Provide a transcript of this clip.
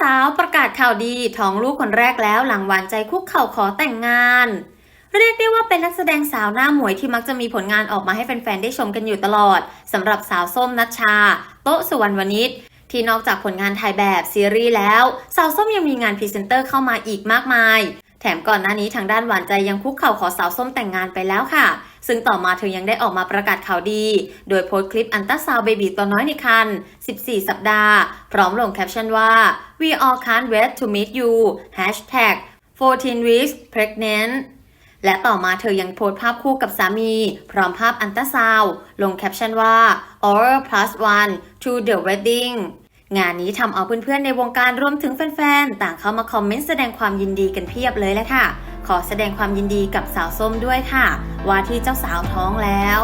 สาวประกาศข่าวดีท้องลูกคนแรกแล้วหลังหวานใจคุกเข่าขอแต่งงาน เรียกได้ว่าเป็นนักแสดงสาวหน้าหมวยที่มักจะมีผลงานออกมาให้แฟนๆ ได้ชมกันอยู่ตลอดสำหรับสาวส้มนัชชา โต๊ะสุวรรณวณิชที่นอกจากผลงานถ่ายแบบซีรีส์แล้ว สาวส้มยังมีงานพรีเซนเตอร์เข้ามาอีกมากมาย แถมก่อนหน้านี้ทางด้านหวานใจยังคุกเข่าขอสาวส้มแต่งงานไปแล้วค่ะ ซึ่งต่อมาเธอยังได้ออกมาประกาศข่าวดี โดยโพสต์คลิปอันตราซาวเบบีตัวน้อยในครรภ์14 สัปดาห์ พร้อมลงแคปชั่นว่า we all can't wait to meet you hashtag 14 weeks pregnant และต่อมาเธอยังโพสต์ภาพคู่กับสามี พร้อมภาพอันตราซาวลงแคปชั่นว่า or plus one to the wedding งานนี้ทำเอาเพื่อนๆในวงการรวมถึงแฟนๆ ต่างเข้ามาคอมเมนต์แสดงความยินดีกันเพียบเลยแหละค่ะ ขอแสดงความยินดีกับสาวส้มด้วยค่ะ ว่าที่เจ้าสาวท้องแล้ว